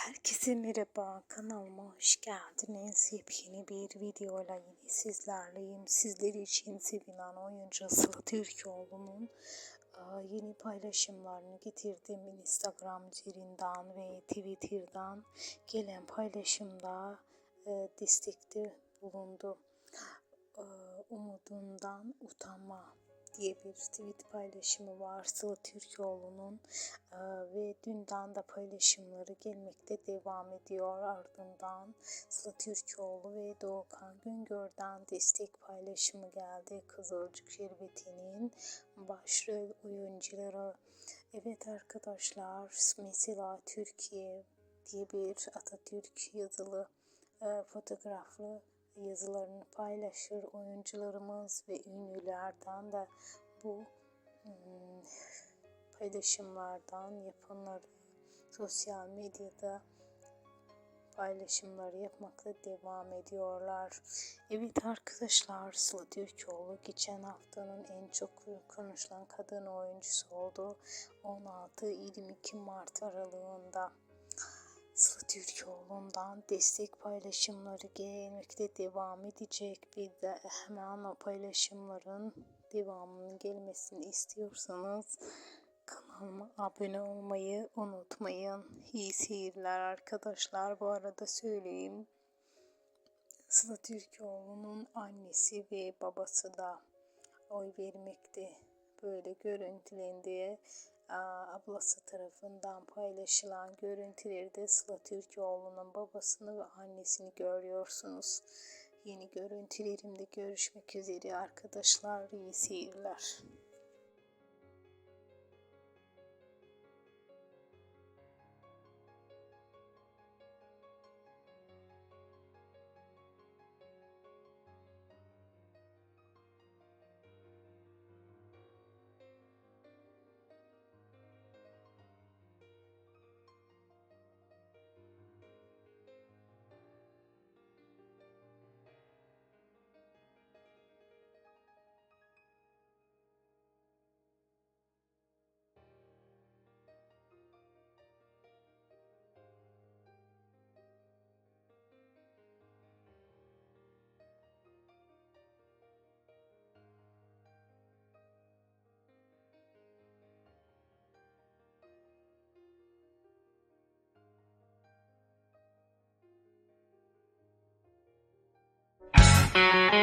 Herkese merhaba, kanalıma hoş geldiniz. Yepyeni bir videoyla yine sizlerleyim. Sizler için sevilen oyuncu Sıla Türkoğlu'nun e, yeni paylaşımlarını getirdim. Instagram üzerinden ve Twitter'dan gelen paylaşımda e, destekte bulundu. E, Umudundan utanma diye bir tweet paylaşımı var Sıla Türkoğlu'nun Ee, ve dünden de paylaşımları gelmekte devam ediyor. Ardından Sıla Türkoğlu ve Doğukan Güngör'den destek paylaşımı geldi. Kızılcık Şerbeti'nin başrol oyuncuları. Evet arkadaşlar mesela Türkiye diye bir Atatürk yazılı e, fotoğraflı yazılarını paylaşır oyuncularımız ve ünlülerden de bu hmm, paylaşımlardan yapanları sosyal medyada paylaşımları yapmakta devam ediyorlar. Evet arkadaşlar Sıla Türkoğlu geçen haftanın en çok konuşulan kadın oyuncusu oldu. 16-22 Mart aralığında. Sıla Türkoğlu'ndan destek paylaşımları gelmekte devam edecek. Bir de hemen o paylaşımların devamının gelmesini istiyorsanız kanalıma abone olmayı unutmayın. İyi seyirler arkadaşlar. Bu arada söyleyeyim. Sıla Türkoğlu'nun annesi ve babası da oy vermekte. Böyle görüntülendiği ablası tarafından paylaşılan görüntülerde Sıla Türkoğlu'nun babasını ve annesini görüyorsunuz. Yeni görüntülerimde görüşmek üzere arkadaşlar. İyi seyirler. Música